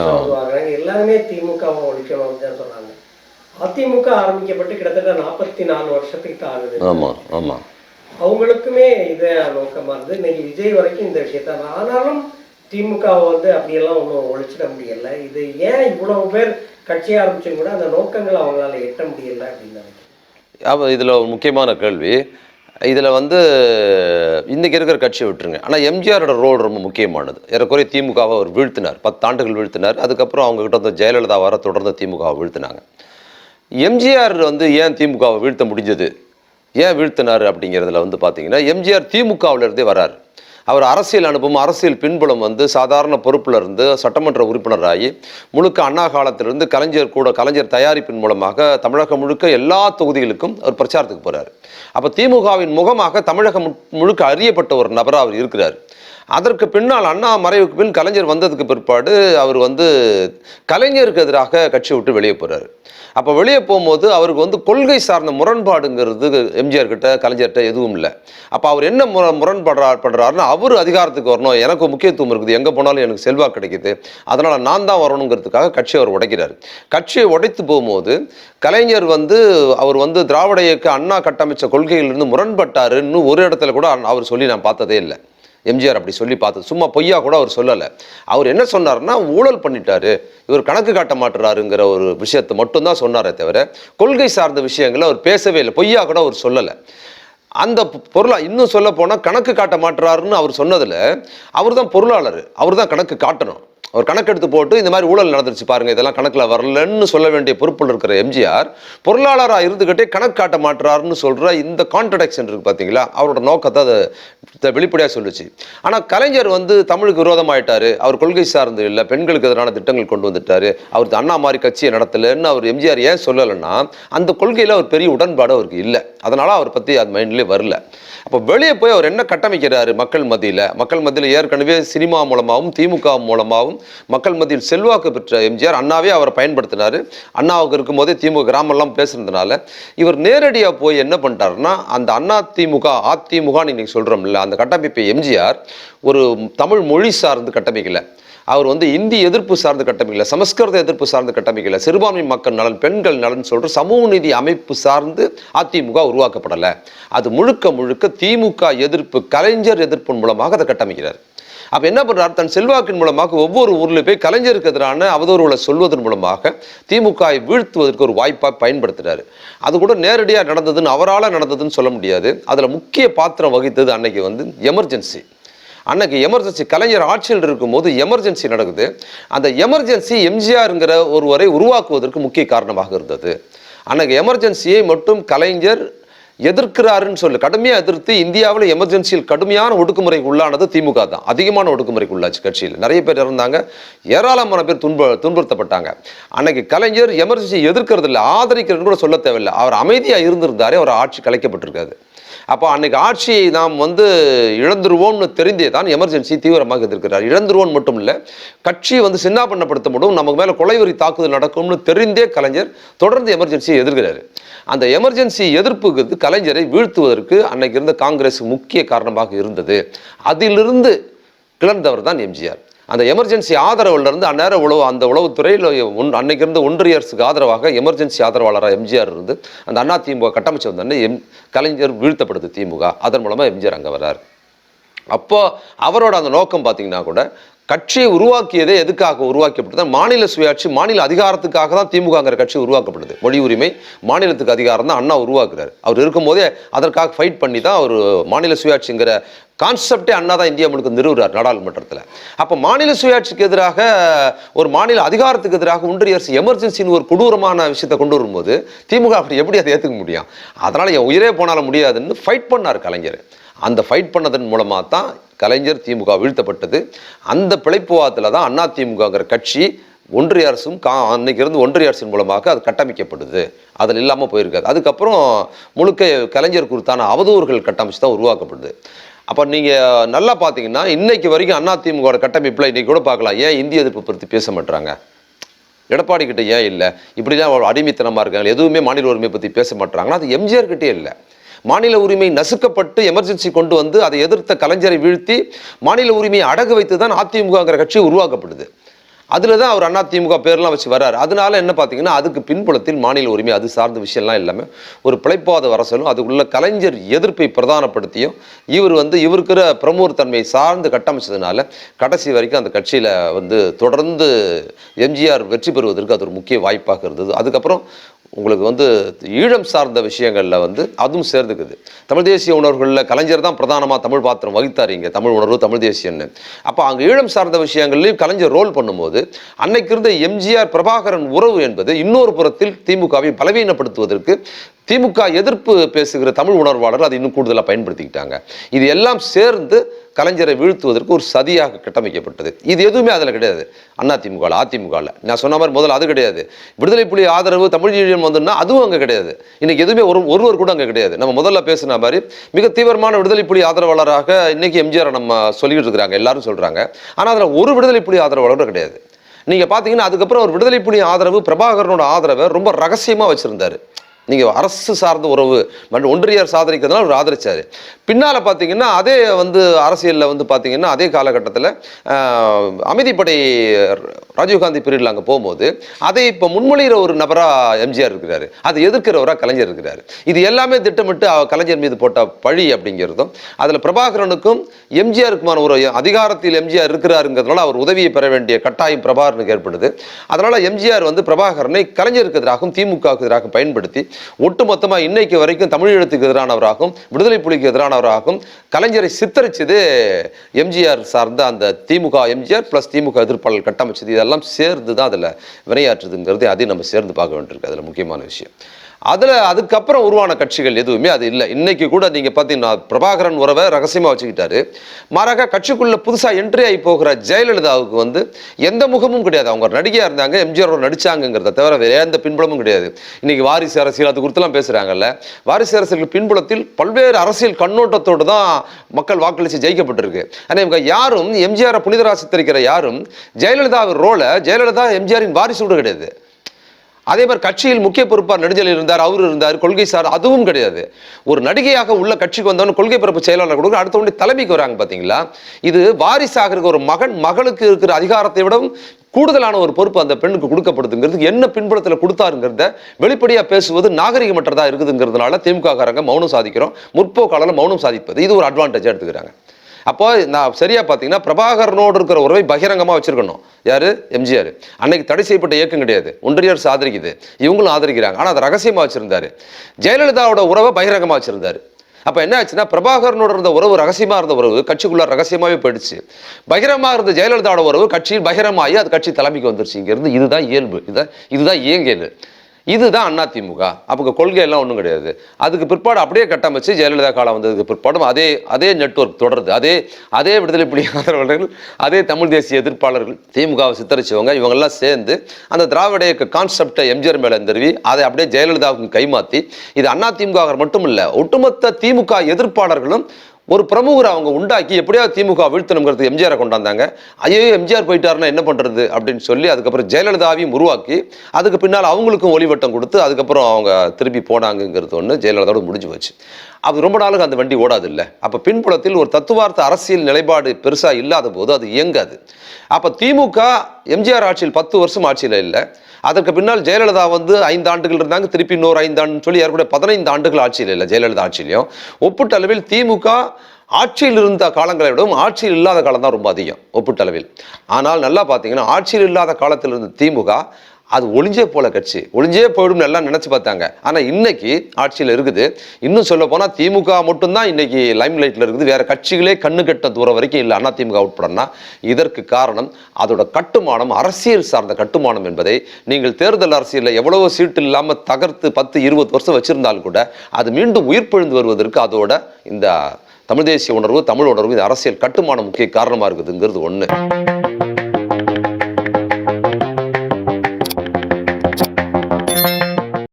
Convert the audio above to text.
வந்து வாங்குறாங்க எல்லாருமே திமுகவை ஒழிக்கணும்னு தான் சொன்னாங்க. அதிமுக ஆரம்பிக்கப்பட்டு கிட்டத்தட்ட நாற்பத்தி நாலு வருஷத்துக்கு ஆகுது. ஆமாம் ஆமாம் அவங்களுக்குமே இதே நோக்கமா இருந்து இன்னைக்கு விஜய் வரைக்கும் இந்த விஷயத்த ஆனாலும் திமுகவை வந்து அப்படியெல்லாம் ஒன்றும் ஒழிச்சிட முடியல. இது ஏன் இவ்வளவு பேர் கட்சி ஆரம்பிச்சும் கூட அந்த நோக்கங்களை அவங்களால எட்ட முடியல அப்படின்னு நினைக்கிறேன். இதில் ஒரு முக்கியமான கேள்வி. இதில் வந்து இன்றைக்கி இருக்கிற கட்சியை விட்டுருங்க. ஆனால் எம்ஜிஆரோட ரோல் ரொம்ப முக்கியமானது. ஏறக்குறைய திமுகவை அவர் வீழ்த்தினார். பத்தாண்டுகள் வீழ்த்தினார். அதுக்கப்புறம் அவங்ககிட்ட வந்து ஜெயலலிதா வர தொடர்ந்து திமுகவை வீழ்த்தினாங்க. எம்ஜிஆர் வந்து ஏன் திமுகவை வீழ்த்த முடிஞ்சது? ஏன் வீழ்த்தினார் அப்படிங்கிறதுல வந்து பார்த்தீங்கன்னா எம்ஜிஆர் திமுகவிலேருந்தே வராரு. அவர் அரசியல் அனுபவம் அரசியல் பின்புலம் வந்து சாதாரண பொறுப்பில் இருந்து சட்டமன்ற உறுப்பினராகி முழுக்க அண்ணா காலத்திலிருந்து கலைஞர் கூட கலைஞர் தயாரிப்பின் மூலமாக தமிழகம் முழுக்க எல்லா தொகுதிகளுக்கும் அவர் பிரச்சாரத்துக்கு போகிறார் அப்போ திமுகவின் முகமாக தமிழகம் முழுக்க அறியப்பட்ட ஒரு நபராக அவர் இருக்கிறார். அதற்கு பின்னால் அண்ணா மறைவுக்கு பின் கலைஞர் வந்ததுக்கு பிற்பாடு அவர் வந்து கலைஞருக்கு எதிராக கட்சி விட்டு வெளியே போகிறாரு அப்போ வெளியே போகும்போது அவருக்கு வந்து கொள்கை சார்ந்த முரண்பாடுங்கிறது எம்ஜிஆர் கிட்ட கலைஞர்கிட்ட எதுவும் இல்லை. அப்போ அவர் என்ன முர முரண்படுறா பண்ணுறாருன்னா அவர் அதிகாரத்துக்கு வரணும். எனக்கு முக்கியத்துவம் இருக்குது. எங்கே போனாலும் எனக்கு செல்வாக்கு கிடைக்குது. அதனால் நான் தான் வரணுங்கிறதுக்காக கட்சியை அவர் உடைக்கிறார். கட்சியை உடைத்து போகும்போது கலைஞர் வந்து அவர் வந்து திராவிட இயக்க அண்ணா கட்டமைச்ச கொள்கையிலிருந்து முரண்பட்டாருன்னு ஒரு இடத்துல கூட அவர் சொல்லி நான் பார்த்ததே இல்லை. எம்ஜிஆர் அப்படி சொல்லி பார்த்தது. சும்மா பொய்யா கூட அவர் சொல்லலை. அவர் என்ன சொன்னார்னா ஊழல் பண்ணிட்டாரு. இவர் கணக்கு காட்ட மாட்டுறாருங்கிற ஒரு விஷயத்தை மட்டும்தான் சொன்னாரே தவிர கொள்கை சார்ந்த விஷயங்களை அவர் பேசவே இல்லை. பொய்யா கூட அவர் சொல்லலை. அந்த பொருளா இன்னும் சொல்ல போனால் கணக்கு காட்ட மாட்டுறாருன்னு அவர் சொன்னதில் அவர் தான் பொருளாளர். அவர் தான் கணக்கு காட்டணும். அவர் கணக்கெடுத்து போட்டு இந்த மாதிரி ஊழல் நடந்துருச்சு பாருங்க இதெல்லாம் கணக்கில் வரலன்னு சொல்ல வேண்டிய பொறுப்பில் இருக்கிற எம்ஜிஆர் பொருளாளராக இருந்துக்கிட்டே கணக்கு காட்ட மாட்டுறாருன்னு சொல்கிற இந்த கான்ட்ரடக்ஷன் இருக்குது பார்த்தீங்களா அவரோட நோக்கத்தை அதை வெளிப்படையாக சொல்லுச்சு. ஆனால் கலைஞர் வந்து தமிழுக்கு விரோதமாயிட்டார் அவர் கொள்கை சார்ந்து இல்லை பெண்களுக்கு எதிரான திட்டங்கள் கொண்டு வந்துட்டார் அவர் அண்ணா மாதிரி கட்சியை நடத்தலைன்னு அவர் எம்ஜிஆர் ஏன் சொல்லலைன்னா அந்த கொள்கையில் அவர் பெரிய உடன்பாடு அவருக்கு இல்லை. அதனால் அவர் பற்றி அது மைண்ட்லேயே வரல. அப்போ வெளியே போய் அவர் என்ன கட்டமைக்கிறாரு மக்கள் மத்தியில்? மக்கள் மத்தியில் ஏற்கனவே சினிமா மூலமாகவும் திமுக மூலமாகவும் மக்கள் மத்தியில் செல்வாக்கு பெற்ற எம்ஜிஆர் அண்ணாவே அவரை பயன்படுத்தினார். அண்ணாவுக்கு இருக்கும்போதே திமுக கிராமம்லாம் பேசுனதுனால இவர் நேரடியாக போய் என்ன பண்ணிட்டாருன்னா அந்த அண்ணா திமுக அதிமுகன்னு இன்னைக்கு சொல்கிறோம்ல அந்த கட்டமைப்பை எம்ஜிஆர் ஒரு தமிழ் மொழி சார்ந்து கட்டமைக்கலை. அவர் வந்து இந்தி எதிர்ப்பு சார்ந்த கட்டமைக்கல சமஸ்கிருத எதிர்ப்பு சார்ந்து கட்டமைக்கல சிறுபான்மை மக்கள் நலன் பெண்கள் நலன் சொல்ற சமூக நீதி அமைப்பு சார்ந்து அதிமுக உருவாக்கப்படலை. அது முழுக்க முழுக்க திமுக எதிர்ப்பு கலைஞர் எதிர்ப்பின் மூலமாக அதை கட்டமைக்கிறார். அப்போ என்ன பண்ணுறார் தன் செல்வாக்கின் மூலமாக ஒவ்வொரு ஊரில் போய் கலைஞருக்கு எதிரான அவதூறுகளை சொல்வதன் மூலமாக திமுகவை வீழ்த்துவதற்கு ஒரு வாய்ப்பாக பயன்படுத்துறாரு. அது கூட நேரடியாக நடந்ததுன்னு அவரால் நடந்ததுன்னு சொல்ல முடியாது. அதில் முக்கிய பாத்திரம் வகித்தது அன்னைக்கு வந்து எமர்ஜென்சி. அன்னைக்கு எமர்ஜென்சி கலைஞர் ஆட்சியில் இருக்கும்போது எமர்ஜென்சி நடக்குது. அந்த எமர்ஜென்சி எம்ஜிஆருங்கிற ஒருவரை உருவாக்குவதற்கு முக்கிய காரணமாக இருந்தது. அன்னைக்கு எமர்ஜென்சியை மட்டும் கலைஞர் எதிர்க்கிறாருன்னு சொல்லு. கடுமையாக எதிர்த்து இந்தியாவில் எமர்ஜென்சியில் கடுமையான ஒடுக்குமுறைக்கு உள்ளானது திமுக தான். அதிகமான ஒடுக்குமுறைக்கு உள்ளாச்சு கட்சியில். நிறைய பேர் இருந்தாங்க ஏராளமான பேர் துன்ப துன்புறுத்தப்பட்டாங்க. அன்னைக்கு கலைஞர் எமர்ஜென்சி எதிர்க்கிறது இல்லை ஆதரிக்கிறதுன்னு கூட சொல்ல தேவையில்லை. அவர் அமைதியாக இருந்திருந்தாரே அவர் ஆட்சி கலைக்கப்பட்டிருக்காது. அப்போ அன்னைக்கு ஆட்சியை நாம் வந்து இழந்துருவோம்னு தெரிந்தே தான் எமர்ஜென்சி தீவிரமாக எதிர்க்கிறார். இழந்துருவோம் மட்டும் இல்லை கட்சி வந்து சின்னாபண்ணப்படுத்த முடியும் நமக்கு மேலே கொலைவரி தாக்குதல் நடக்கும்னு தெரிந்தே கலைஞர் தொடர்ந்து எமர்ஜென்சியை எதிர்க்கிறாரு. அந்த எமர்ஜென்சி எதிர்ப்புக்கு கலைஞரை வீழ்த்துவதற்கு அன்னைக்கு இருந்த காங்கிரஸ் முக்கிய காரணமாக இருந்தது. அதிலிருந்து கிளர்ந்தவர் தான் எம்ஜிஆர். அந்த எமர்ஜென்சி ஆதரவுல இருந்து அந்நேரம் உளவு அந்த உளவுத்துறையில் ஒன் அன்னைக்கு இருந்து ஒன்றிய அரசுக்கு ஆதரவாக எமர்ஜென்சி ஆதரவாளராக எம்ஜிஆர் இருந்து அந்த அண்ணா திமுக கட்டமைச்சு வந்தோடனே எம் கலைஞர் வீழ்த்தப்படுது திமுக. அதன் மூலமா எம்ஜிஆர் அங்கே வர்றார். அப்போ அவரோட அந்த நோக்கம் பார்த்தீங்கன்னா கூட கட்சியை உருவாக்கியதே எதுக்காக உருவாக்கப்பட்டது? மாநில சுயாட்சி மாநில அதிகாரத்துக்காக தான் திமுகங்கிற கட்சி உருவாக்கப்படுது மொழி உரிமை மாநிலத்துக்கு அதிகாரம் தான் அண்ணா உருவாக்குறாரு. அவர் இருக்கும்போதே அதற்காக ஃபைட் பண்ணி தான் அவர் மாநில சுயாட்சிங்கிற கான்செப்டே அண்ணா தான் இந்தியா முழுக்க நிறுவுறார் நாடாளுமன்றத்தில். அப்போ மாநில சுயாட்சிக்கு எதிராக ஒரு மாநில அதிகாரத்துக்கு எதிராக ஒன்றிய அரசு எமர்ஜென்சின்னு ஒரு கொடூரமான விஷயத்தை கொண்டு வரும்போது திமுக அப்படி எப்படி அதை ஏற்றுக்க முடியும்? அதனால் என் உயிரே போனாலும் முடியாதுன்னு ஃபைட் பண்ணார் கலைஞர். அந்த ஃபைட் பண்ணதன் மூலமாக தான் கலைஞர் திமுக வீழ்த்தப்பட்டது. அந்த பிழைப்புவாதத்தில் தான் அண்ணா திமுகங்கிற கட்சி ஒன்றிய அரசும் கா அன்னைக்கு இருந்து ஒன்றிய அரசின் மூலமாக அது கட்டமைக்கப்படுது அதில் இல்லாமல் போயிருக்காது. அதுக்கப்புறம் முழுக்க கலைஞர் குறித்தான அவதூறுகள் கட்டமைச்சு தான் உருவாக்கப்படுது. அப்போ நீங்கள் நல்லா பார்த்தீங்கன்னா இன்னைக்கு வரைக்கும் அண்ணா கட்டமைப்பில் இன்றைக்கி கூட பார்க்கலாம் ஏன் இந்திய எதிர்ப்பு பற்றி பேச மாட்டாங்க எடப்பாடி கிட்ட ஏன் இல்லை? இப்படி தான் அடிமைத்தனமாக இருக்காங்க. எதுவுமே மாநில உரிமை பற்றி பேச மாட்டாங்கன்னா அது எம்ஜிஆர் கிட்டே இல்லை. மாநில உரிமை நசுக்கப்பட்டு எமர்ஜென்சி கொண்டு வந்து அதை எதிர்த்த கலைஞரை வீழ்த்தி மாநில உரிமையை அடகு வைத்து தான் அதிமுகங்கிற கட்சி உருவாக்கப்படுது அதில் தான் அவர் அண்ணா திமுக பேர்லாம் வச்சு வர்றாரு. அதனால என்ன பார்த்தீங்கன்னா அதுக்கு பின்புலத்தில் மாநில உரிமை அது சார்ந்த விஷயம்லாம் இல்லாமல் ஒரு பிழைப்பாத வரசலும் அதுக்குள்ள கலைஞர் எதிர்ப்பை பிரதானப்படுத்தியும் இவர் வந்து இவருக்கிற பிரமுகர் தன்மையை சார்ந்து கட்டமைச்சதுனால கடைசி வரைக்கும் அந்த கட்சியில் வந்து தொடர்ந்து எம்ஜிஆர் வெற்றி பெறுவதற்கு அது ஒரு முக்கிய வாய்ப்பாக இருந்தது. அதுக்கப்புறம் உங்களுக்கு வந்து ஈழம் சார்ந்த விஷயங்களில் வந்து அதுவும் சேர்ந்துக்குது. தமிழ் தேசிய உணர்வுகளில் கலைஞர் தான் பிரதானமாக தமிழ் பாத்திரம் வகித்தார் இங்கே. தமிழ் உணர்வு தமிழ் தேசியன்னு அப்போ அங்கே ஈழம் சார்ந்த விஷயங்கள்லையும் கலைஞர் ரோல் பண்ணும்போது அன்னைக்கு இருந்த எம்ஜிஆர் பிரபாகரன் உறவு என்பது இன்னொரு புறத்தில் திமுகவை பலவீனப்படுத்துவதற்கு திமுக எதிர்ப்பு பேசுகிற தமிழ் உணர்வாளர்கள் அதை இன்னும் கூடுதலாக பயன்படுத்திக்கிட்டாங்க. இது எல்லாம் சேர்ந்து கலைஞரை வீழ்த்துவதற்கு ஒரு சதியாக கட்டமைக்கப்பட்டது. இது எதுவுமே அதில் கிடையாது. அண்ணா திமுகவில் அதிமுகவில் நான் சொன்ன மாதிரி முதல்ல அது கிடையாது. விடுதலை புலி ஆதரவு தமிழ் வந்துன்னா அதுவும் அங்கே கிடையாது. இன்னைக்கு எதுவுமே ஒரு ஒருவர் கூட அங்கே கிடையாது. நம்ம முதல்ல பேசின மாதிரி மிக தீவிரமான விடுதலை புலி ஆதரவாளராக இன்னைக்கு எம்ஜிஆர் நம்ம சொல்லிக்கிட்டு இருக்கிறாங்க. எல்லாரும் சொல்றாங்க. ஆனால் அதில் ஒரு விடுதலை புலி ஆதரவாளரும் கிடையாது. நீங்கள் பார்த்தீங்கன்னா அதுக்கப்புறம் ஒரு விடுதலை புலி ஆதரவு பிரபாகரனோட ஆதரவை ரொம்ப ரகசியமாக வச்சுருந்தார். நீங்கள் அரசு சார்ந்த உறவு மற்றும் ஒன்றியார் சாதனைக்கிறதுனால அவர் ஆதரித்தார் பின்னால் பார்த்தீங்கன்னா அதே வந்து அரசியலில் வந்து பார்த்தீங்கன்னா அதே காலகட்டத்தில் அமைதிப்படை ராஜீவ்காந்தி பீரியடில் அங்கே போகும்போது அதை இப்போ முன்மொழிகிற ஒரு நபராக எம்ஜிஆர் இருக்கிறாரு. அதை எதிர்க்கிறவராக கலைஞர் இருக்கிறார். இது எல்லாமே திட்டமிட்டு அவ- கலைஞர் மீது போட்ட பழி அப்படிங்கிறதும் அதில் பிரபாகரனுக்கும் எம்ஜிஆருக்குமான ஒரு அதிகாரத்தில் எம்ஜிஆர் இருக்கிறாருங்கிறதுனால அவர் உதவியை பெற வேண்டிய கட்டாயம் பிரபாகரனுக்கு ஏற்படுது. அதனால் எம்ஜிஆர் வந்து பிரபாகரனை கலைஞருக்கு எதிராகவும் திமுகவுக்கு எதிராகவும் பயன்படுத்தி ஒட்டுமொத்தமாக இன்னைக்கு வரைக்கும் தமிழீழத்துக்கு எதிரானவராகவும் விடுதலை புலிக்கு எதிரானவராகவும் கலைஞரை சித்தரிச்சது எம்ஜிஆர் சார்ந்த அந்த திமுக எம்ஜிஆர் பிளஸ் திமுக எதிர்ப்பாளர் கட்டமைச்சது இதெல்லாம் சேர்ந்து தான் அதில் வினையாற்றுதுங்கிறது அதையும் நம்ம சேர்ந்து பார்க்க வேண்டியிருக்கு. அதில் முக்கியமான விஷயம். அதில் அதுக்கப்புறம் உருவான கட்சிகள் எதுவுமே அது இல்லை. இன்னைக்கு கூட நீங்கள் பார்த்தீங்கன்னா பிரபாகரன் உறவை ரகசியமாக வச்சுக்கிட்டாரு. மாறாக கட்சிக்குள்ளே புதுசாக என்ட்ரி ஆகி போகிற ஜெயலலிதாவுக்கு வந்து எந்த முகமும் கிடையாது. அவங்க நடிகையாக இருந்தாங்க எம்ஜிஆர் ஒரு நடிச்சாங்கிறத தவிர வேறு எந்த பின்புலமும் கிடையாது. இன்னைக்கு வாரிசு அரசியல் அது குறித்துலாம் பேசுகிறாங்கல்ல வாரிசு அரசியல் பின்புலத்தில் பல்வேறு அரசியல் கண்ணோட்டத்தோடு தான் மக்கள் வாக்களித்து ஜெயிக்கப்பட்டிருக்கு. ஆனால் இவங்க யாரும் எம்ஜிஆரை புனிதராக தெரிக்கிற யாரும் ஜெயலலிதாவின் ரோலை ஜெயலலிதா எம்ஜிஆரின் வாரிசு கூட கிடையாது. அதே மாதிரி கட்சியில் முக்கிய பொறுப்பார் நெடுஞ்சல் இருந்தார் அவர் இருந்தார் கொள்கை சார் அதுவும் கிடையாது. ஒரு நடிகையாக உள்ள கட்சிக்கு வந்தவன கொள்கை பரப்பு செயலாளர் கொடுக்க அடுத்த உடனே தலைமைக்கு வராங்க பார்த்தீங்களா இது வாரிசாக இருக்கிற ஒரு மகன் மகளுக்கு இருக்கிற அதிகாரத்தை விடவும் கூடுதலான ஒரு பொறுப்பு அந்த பெண்ணுக்கு கொடுக்கப்படுதுங்கிறது என்ன பின்புலத்தில் கொடுத்தாருங்கிறத வெளிப்படையாக பேசுவது நாகரிகமற்றதாக இருக்குதுங்கிறதுனால திமுக காரங்க மௌனம் சாதிக்கிறோம் முற்போக்காளர் மௌனம் சாதிப்பது. இது ஒரு அட்வான்டேஜ் எடுத்துக்கிறாங்க. அப்போ நான் சரியா பார்த்தீங்கன்னா பிரபாகரனோடு இருக்கிற உறவை பகிரங்கமாக வச்சிருக்கணும். யாரு? எம்ஜிஆர். அன்னைக்கு தடை செய்யப்பட்ட இயக்கம் கிடையாது. ஒன்றியர் ஆதரிக்குது இவங்களும் ஆதரிக்கிறாங்க. ஆனால் அதை ரகசியமாக வச்சிருந்தாரு. ஜெயலலிதாவோட உறவை பகிரங்கமாக வச்சிருந்தாரு. அப்போ என்ன ஆச்சுன்னா பிரபாகரனோட இருந்த உறவு ரகசியமாக இருந்த உறவு கட்சிக்குள்ள ரகசியமாகவே போயிடுச்சு. பகிரமா இருந்த ஜெயலலிதாவோட உறவு கட்சியில் பகிரமாகி அது கட்சி தலைமைக்கு வந்துருச்சு. இங்கேருந்து இதுதான் இயல்பு. இதுதான் இதுதான் இயங்கியது இதுதான் அதிமுக. அப்போ கொள்கை எல்லாம் ஒன்றும் கிடையாது. அதுக்கு பிற்பாடு அப்படியே கட்டமைச்சு ஜெயலலிதா காலம் வந்ததுக்கு பிற்பாடும் அதே அதே நெட்வொர்க் தொடருது. அதே அதே விடுதலை புலி ஆதரவாளர்கள் அதே தமிழ் தேசிய எதிர்ப்பாளர்கள் திமுகவை சித்தரிச்சவங்க இவங்கெல்லாம் சேர்ந்து அந்த திராவிட இயக்க கான்செப்டை எம்ஜிஆர் மேலே தருவி அதை அப்படியே ஜெயலலிதாவுக்கு கைமாற்றி இது அதிமுக மட்டும் இல்லை ஒட்டுமொத்த திமுக எதிர்ப்பாளர்களும் ஒரு பிரமுகரை அவங்க உண்டாக்கி எப்படியாவது திமுக வீழ்த்தணுங்கிறது எம்ஜிஆரை கொண்டாந்தாங்க. ஐயோ எம்ஜிஆர் போயிட்டாருன்னா என்ன பண்றது அப்படின்னு சொல்லி அதுக்கப்புறம் ஜெயலலிதாவையும் உருவாக்கி அதுக்கு பின்னால் அவங்களுக்கும் ஒளிவட்டம் கொடுத்து அதுக்கப்புறம் அவங்க திருப்பி போனாங்கங்கிறது ஒன்று ஜெயலலிதாவோட முடிஞ்சு போச்சு. அது ரொம்ப நாளுக்கு அந்த வண்டி ஓடாது இல்லை அப்போ பின்புலத்தில் ஒரு தத்துவார்த்த அரசியல் நிலைப்பாடு பெருசாக இல்லாத போது அது இயங்காது. அப்போ திமுக எம்ஜிஆர் ஆட்சியில் பத்து வருஷம் ஆட்சியில் இல்லை. அதற்கு பின்னால் ஜெயலலிதா வந்து ஐந்து ஆண்டுகள் இருந்தாங்க திருப்பி இன்னொரு ஐந்து ஆண்டு சொல்லி ஏற்கனவே பதினைந்து ஆண்டுகள் ஆட்சியில் இல்லை ஜெயலலிதா ஆட்சியிலையும். ஒப்பீட்டளவில் திமுக ஆட்சியில் இருந்த காலங்களை விடவும் ஆட்சியில் இல்லாத காலம் தான் ரொம்ப அதிகம் ஒப்பீட்டளவில். ஆனால் நல்லா பார்த்தீங்கன்னா ஆட்சியில் இல்லாத காலத்தில் இருந்த திமுக அது ஒளிஞ்சே போல கட்சி. ஒளிஞ்சே போயிடும்னு எல்லாம் நினைச்சு பார்த்தாங்க. ஆனா இன்னைக்கு ஆட்சியில் இருக்குது. இன்னும் சொல்ல போனால் திமுக மட்டும்தான் இன்னைக்கு லைம் லைட்டில் இருக்குது. வேற கட்சிகளே கண்ணு கெட்ட தூரம் வரைக்கும் இல்லை. அண்ணா திமுக உட்படனா இதற்கு காரணம் அதோட கட்டுமானம் அரசியல் சார்ந்த கட்டுமானம் என்பதை நீங்கள் தேர்தல் அரசியலில் எவ்வளவோ சீட்டு இல்லாம தகர்த்து பத்து இருபது வருஷம் வச்சிருந்தாலும் கூட அது மீண்டும் உயிர் உயிர்ப்பெழுந்து வருவதற்கு அதோட இந்த தமிழ் தேசிய உணர்வு தமிழ் உணர்வு இந்த அரசியல் கட்டுமானம் முக்கிய காரணமா இருக்குதுங்கிறது ஒண்ணு.